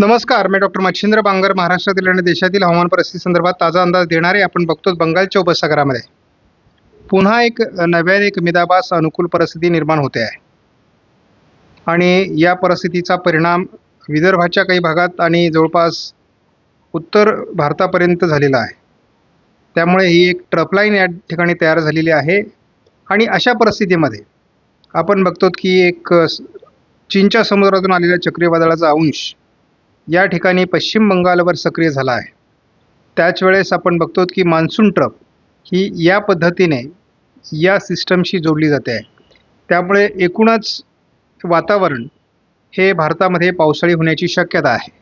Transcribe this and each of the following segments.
नमस्कार मी डॉक्टर मच्छिंद्र बांगर महाराष्ट्रातील आणि देशातील हवामान परिस्थिती संदर्भात ताजा अंदाज देणारे आपण बघतो बंगालच्या उपसागरामध्ये पुन्हा एक नव्याने एक मिदाबास अनुकूल परिस्थिती निर्माण होते आहे. आणि या परिस्थितीचा परिणाम विदर्भाच्या काही भागात आणि जवळपास उत्तर भारतापर्यंत झालेला आहे. त्यामुळे ही एक ट्रपलाईन या ठिकाणी तयार झालेली आहे. आणि अशा परिस्थितीमध्ये आपण बघतो की एक चीनच्या समुद्रातून आलेल्या चक्रीवादळाचा अंश या ठिकाणी पश्चिम बंगालवर सक्रिय झाला आहे. त्याच वेळेस आपण बघतो की मान्सून ट्रप ही या पद्धतीने या सिस्टमशी जोडली जाते आहे. त्यामुळे एकूणच वातावरण हे भारतामध्ये पावसाळी होण्याची शक्यता आहे.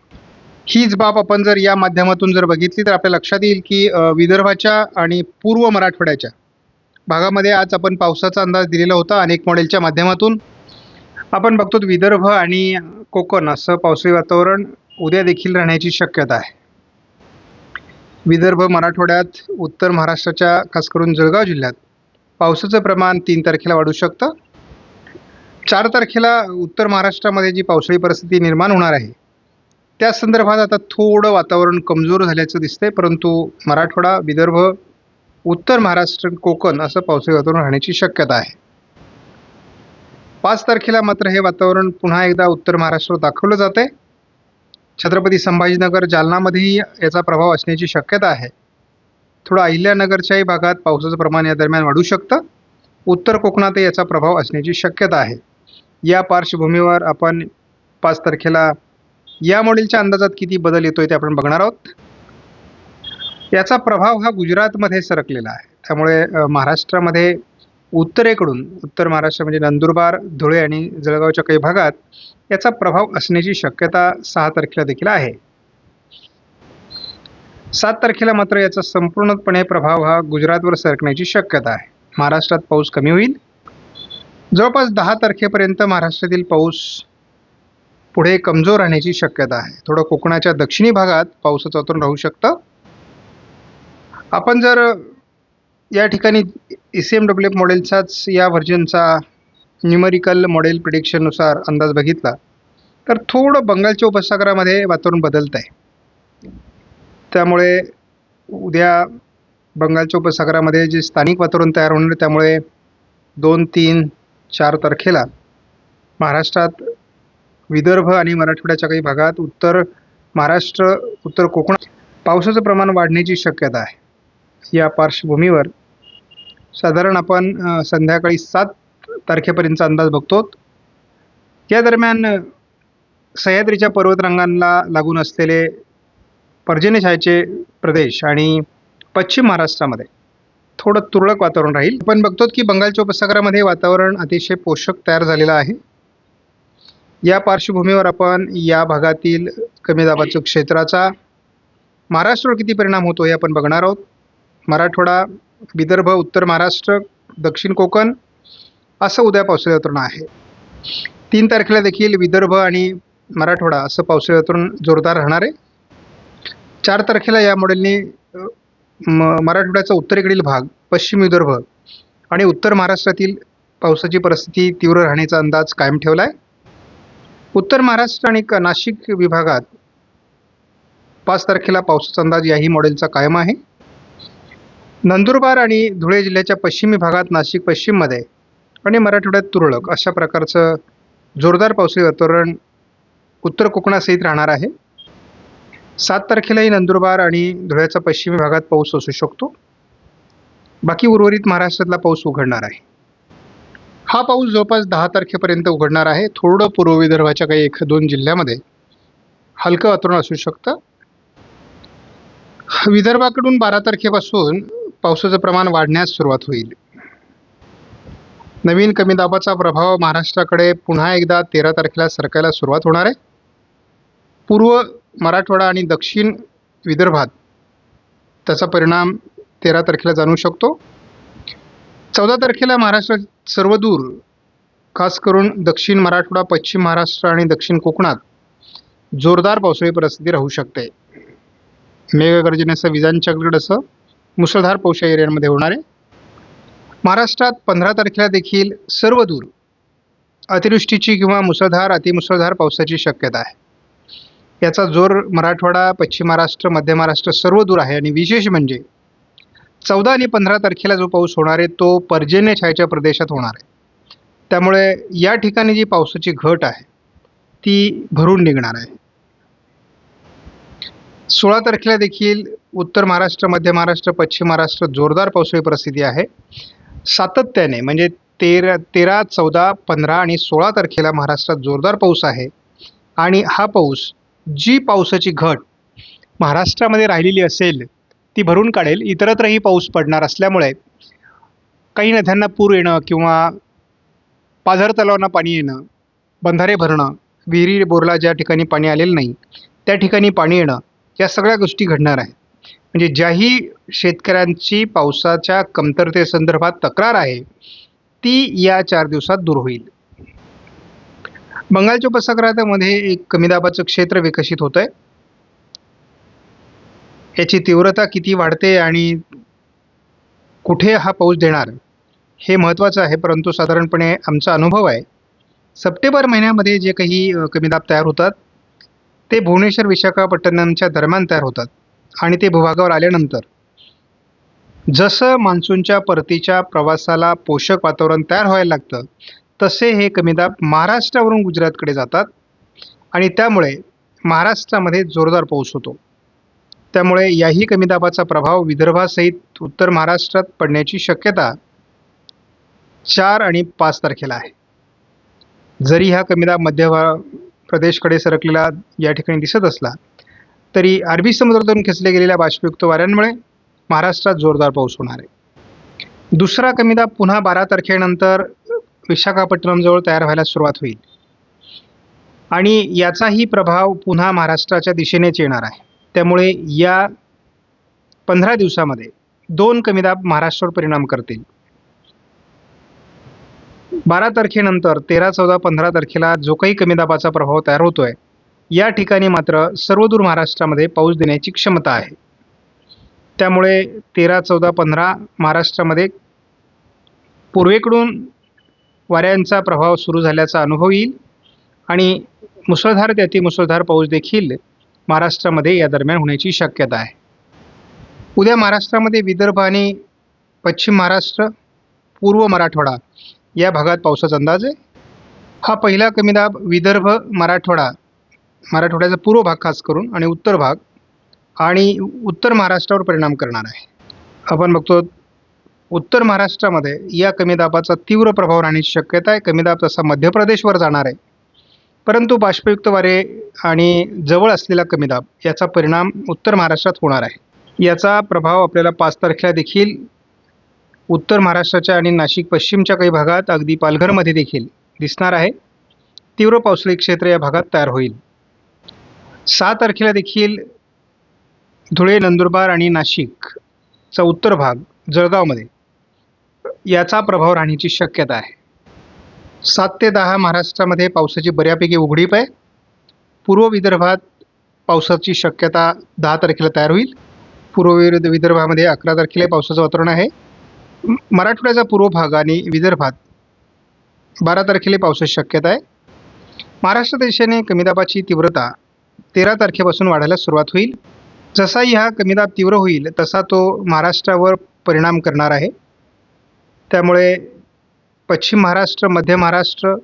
हीच बाब आपण जर या माध्यमातून जर बघितली तर आपल्या लक्षात येईल की विदर्भाच्या आणि पूर्व मराठवाड्याच्या भागामध्ये आज आपण पावसाचा अंदाज दिलेला होता अनेक मॉडेलच्या माध्यमातून. आपण बघतो विदर्भ आणि कोकण असं पावसाळी वातावरण उद्या देखील राहण्याची शक्यता आहे. विदर्भ मराठवाड्यात उत्तर महाराष्ट्राच्या खास करून जळगाव जिल्ह्यात पावसाचं प्रमाण तीन तारखेला वाढू शकतं. चार तारखेला उत्तर महाराष्ट्रामध्ये जी पावसाळी परिस्थिती निर्माण होणार आहे त्या संदर्भात आता थोडं वातावरण कमजोर झाल्याचं दिसतंय परंतु मराठवाडा विदर्भ उत्तर महाराष्ट्र कोकण असं पावसाळी वातावरण राहण्याची शक्यता आहे. पाच तारखेला मात्र हे वातावरण पुन्हा एकदा उत्तर महाराष्ट्रात दाखवलं जात आहे छत्रपती संभाजीनगर जालनामध्येही याचा प्रभाव असण्याची शक्यता आहे. थोडं अहिल्यानगरच्याही भागात पावसाचं प्रमाण या दरम्यान वाढू शकतं. उत्तर कोकणातही याचा प्रभाव असण्याची शक्यता आहे. या पार्श्वभूमीवर आपण पाच तारखेला या मॉडेलच्या अंदाजात किती बदल येतो आहे ते आपण बघणार आहोत. याचा प्रभाव हा गुजरातमध्ये सरकलेला आहे. त्यामुळे महाराष्ट्रामध्ये उत्तरेकडून उत्तर महाराष्ट्र म्हणजे नंदुरबार धुळे आणि जळगावच्या काही भागात याचा प्रभाव असण्याची शक्यता सहा तारखेला देखील आहे. सात तारखेला मात्र याचा संपूर्णपणे प्रभाव हा गुजरातवर सरकण्याची शक्यता आहे. महाराष्ट्रात पाऊस कमी होईल. जवळपास दहा तारखेपर्यंत महाराष्ट्रातील पाऊस पुढे कमजोर राहण्याची शक्यता आहे. थोडं कोकणाच्या दक्षिणी भागात पावसाचं वातावरण राहू शकतं. आपण जर या ठिकाणी E C M W F मॉडेलचाच या व्हर्जनचा न्युमरिकल मॉडेल प्रिडिक्शननुसार अंदाज बघितला तर थोडं बंगालच्या उपसागरामध्ये वातावरण बदलत आहे त्यामुळे उद्या बंगालच्या उपसागरामध्ये जे स्थानिक वातावरण तयार होणार आहे त्यामुळे दोन तीन चार तारखेला महाराष्ट्रात विदर्भ आणि मराठवाड्याच्या काही भागात उत्तर महाराष्ट्र उत्तर कोकण पावसाचं प्रमाण वाढण्याची शक्यता आहे. या पार्श्वभूमीवर साधारण आपण संध्याकाळी सात तारखेपर्यंतचा अंदाज बघतो. या दरम्यान सह्याद्रीच्या पर्वतरांगांना लागून असलेले पर्जन्यछायेचे प्रदेश आणि पश्चिम महाराष्ट्रामध्ये थोडं तुरळक वातावरण राहील. आपण बघतो की बंगालच्या उपसागरामध्ये वातावरण अतिशय पोषक तयार झालेलं आहे. या पार्श्वभूमीवर आपण या भागातील कमी दाबाचं क्षेत्राचा महाराष्ट्रावर किती परिणाम होतो हे आपण बघणार आहोत. मराठवाडा विदर्भ उत्तर महाराष्ट्र दक्षिण कोकण असं उद्या पावसाळी वातावरण आहे. तीन तारखेला देखील विदर्भ आणि मराठवाडा असं पावसाळी वातावरण जोरदार राहणार आहे. चार तारखेला या मॉडेलने म मराठवाड्याचा उत्तरेकडील भाग पश्चिम विदर्भ आणि उत्तर महाराष्ट्रातील पावसाची परिस्थिती तीव्र राहण्याचा अंदाज कायम ठेवला आहे उत्तर महाराष्ट्र आणि नाशिक विभागात पाच तारखेला पावसाचा अंदाज याही मॉडेलचा कायम आहे. नंदुरबार आणि धुळे जिल्ह्याच्या पश्चिमी भागात नाशिक पश्चिममध्ये आणि मराठवाड्यात तुरळक अशा प्रकारचं जोरदार पावसाळी वातावरण उत्तर कोकणासहित राहणार आहे. सात तारखेलाही नंदुरबार आणि धुळ्याचा पश्चिमी भागात पाऊस असू शकतो. बाकी उर्वरित महाराष्ट्रातला पाऊस उघडणार आहे. हा पाऊस जवळपास दहा तारखेपर्यंत उघडणार आहे. थोडं पूर्व विदर्भाच्या काही एक दोन जिल्ह्यामध्ये हलकं वातावरण असू शकतं. विदर्भाकडून बारा तारखेपासून पावसाचं प्रमाण वाढण्यास सुरुवात होईल. नवीन कमी दाबाचा प्रभाव महाराष्ट्राकडे पुन्हा एकदा तेरा तारखेला सरकायला सुरुवात होणार आहे. पूर्व मराठवाडा आणि दक्षिण विदर्भात त्याचा परिणाम तेरा तारखेला जाणू शकतो. चौदा तारखेला महाराष्ट्रात सर्वदूर खास करून दक्षिण मराठवाडा पश्चिम महाराष्ट्र आणि दक्षिण कोकणात जोरदार पावसाळी परिस्थिती राहू शकते. मेघगर्जनेसह विजांच्या गडसह मुसळधार पाऊस या एरियांमध्ये होणार आहे. महाराष्ट्रात पंधरा तारखेला देखील सर्वदूर अतिवृष्टीची किंवा मुसळधार अतिमुसळधार पावसाची शक्यता आहे. याचा जोर मराठवाडा पश्चिम महाराष्ट्र मध्य महाराष्ट्र सर्व दूर आहे आणि विशेष म्हणजे चौदा आणि पंधरा तारखेला जो पाऊस होणार आहे तो पर्जन्य छायाच्या प्रदेशात होणार आहे. त्यामुळे या ठिकाणी जी पावसाची घट आहे ती भरून निघणार आहे. सोळा तारखेला देखील उत्तर महाराष्ट्र मध्य महाराष्ट्र पश्चिम महाराष्ट्र जोरदार पावसाळी परिस्थिती आहे. सातत्याने म्हणजे तेरा तेरा चौदा पंधरा आणि सोळा तारखेला महाराष्ट्रात जोरदार पाऊस आहे. आणि हा पाऊस जी पावसाची घट महाराष्ट्रामध्ये राहिलेली असेल ती भरून काढेल. इतरत्रही पाऊस पडणार असल्यामुळे काही नद्यांना पूर येणं किंवा पाझर तलावांना पाणी येणं बंधारे भरणं विहिरी बोरला ज्या ठिकाणी पाणी आलेलं नाही त्या ठिकाणी पाणी येणं या सगळ्या गोष्टी घडणार आहे म्हणजे ज्याही शेतकऱ्यांची पावसाच्या कमतरतेसंदर्भात तक्रार आहे ती या चार दिवसात दूर होईल. बंगालच्या उपसागरामध्ये एक कमी दाबाचं क्षेत्र विकसित होत आहे याची तीव्रता किती वाढते आणि कुठे हा पाऊस देणार हे महत्त्वाचं आहे परंतु साधारणपणे आमचा अनुभव आहे. सप्टेंबर महिन्यामध्ये जे काही कमी दाब तयार होतात ते भुवनेश्वर विशाखापट्टणमच्या दरम्यान तयार होतात आणि ते भूभागावर आल्यानंतर. जसं मान्सूनच्या परतीच्या प्रवासाला पोषक वातावरण तयार व्हायला लागतं तसे हे कमी दाब महाराष्ट्रावरून गुजरातकडे जातात आणि त्यामुळे महाराष्ट्रामध्ये जोरदार पाऊस होतो. त्यामुळे याही कमी दाबाचा प्रभाव विदर्भासहित उत्तर महाराष्ट्रात पडण्याची शक्यता चार आणि पाच तारखेला आहे. जरी हा कमी दाब मध्य प्रदेशकडे सरकलेला या ठिकाणी दिसत असला तरी अरबी समुद्रातून खेचले गेलेल्या बाष्पयुक्त वाऱ्यांमुळे महाराष्ट्रात जोरदार पाऊस होणार आहे. दुसरा कमीदाब पुन्हा बारा तारखेनंतर विशाखापट्टणमजवळ तयार व्हायला सुरुवात होईल. आणि याचाही प्रभाव पुन्हा महाराष्ट्राच्या दिशेनेच येणार आहे. त्यामुळे या पंधरा दिवसामध्ये दोन कमीदाब महाराष्ट्रावर परिणाम करतील. बारा तारखेनंतर तेरा चौदा पंधरा तारखेला जो काही कमी दाबाचा प्रभाव तयार होतोय या ठिकाणी मात्र सर्वदूर महाराष्ट्रामध्ये पाऊस देण्याची क्षमता आहे. त्यामुळे तेरा चौदा पंधरा महाराष्ट्रामध्ये पूर्वेकडून वाऱ्यांचा प्रभाव सुरू झाल्याचा अनुभव येईल आणि मुसळधार ते अतिमुसळधार पाऊस देखील महाराष्ट्रामध्ये या दरम्यान होण्याची शक्यता आहे. उद्या महाराष्ट्रामध्ये विदर्भ आणि पश्चिम महाराष्ट्र पूर्व मराठवाडा या भागात पावसाचा अंदाज आहे. हा पहिला कमी दाब विदर्भ मराठवाडा मराठवाड्याचा पूर्व भाग खास करून आणि उत्तर भाग आणि उत्तर महाराष्ट्रावर परिणाम करणार आहे. आपण बघतो उत्तर महाराष्ट्रामध्ये या कमी दाबाचा तीव्र प्रभाव राहण्याची शक्यता आहे. कमी दाब तसा मध्य प्रदेशवर जाणार आहे. परंतु बाष्पयुक्त वारे आणि जवळ असलेला कमी दाब याचा परिणाम उत्तर महाराष्ट्रात होणार आहे. याचा प्रभाव आपल्याला पाच तारखेला देखील उत्तर महाराष्ट्राच्या आणि नाशिक पश्चिमच्या काही भागात अगदी पालघरमध्ये देखील दिसणार आहे. तीव्र पावसाळी क्षेत्र या भागात तयार होईल. सहा तारखेला देखील धुळे नंदुरबार आणि नाशिकचा उत्तर भाग जळगावमध्ये याचा प्रभाव राहण्याची शक्यता आहे. सात ते दहा महाराष्ट्रामध्ये पावसाची बऱ्यापैकी उघडीप आहे. पूर्व विदर्भात पावसाची शक्यता दहा तारखेला तयार होईल. पूर्व विरुद्ध विदर्भामध्ये अकरा तारखेला पावसाचं वातावरण आहे. मराठवाड्याचा पूर्व भाग आणि विदर्भात बारा तारखेला पावसाची शक्यता आहे. महाराष्ट्र देशाने कमी दाबाची तीव्रता तेरा तारखेपासून वाढायला सुरुवात होईल. जसाही हा कमी दाब तीव्र होईल तसा तो महाराष्ट्रावर परिणाम करणार आहे. त्यामुळे पश्चिम महाराष्ट्र मध्य महाराष्ट्र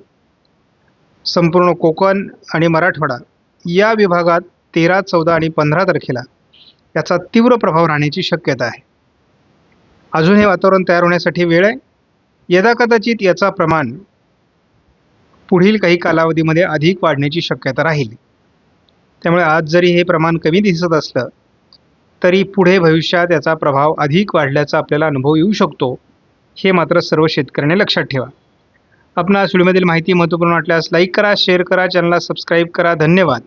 संपूर्ण कोकण आणि मराठवाडा या विभागात तेरा चौदा आणि पंधरा तारखेला याचा तीव्र प्रभाव राहण्याची शक्यता आहे. अजून हे वातावरण तयार होण्यासाठी वेळ आहे. यदाकदाचित याचा प्रमाण पुढील काही कालावधीमध्ये अधिक वाढण्याची शक्यता राहील. त्यामुळे आज जरी हे प्रमाण कमी दिसत असलं तरी पुढे भविष्यात याचा प्रभाव अधिक वाढल्याचा आपल्याला अनुभव येऊ शकतो हे मात्र सर्व शेतकऱ्यांनी लक्षात ठेवा. आपणास व्हिडिओमधील माहिती महत्त्वपूर्ण वाटल्यास लाईक करा शेअर करा चॅनलला सबस्क्राईब करा. धन्यवाद.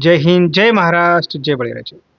जय हिंद जय महाराष्ट्र जय बळीराजे.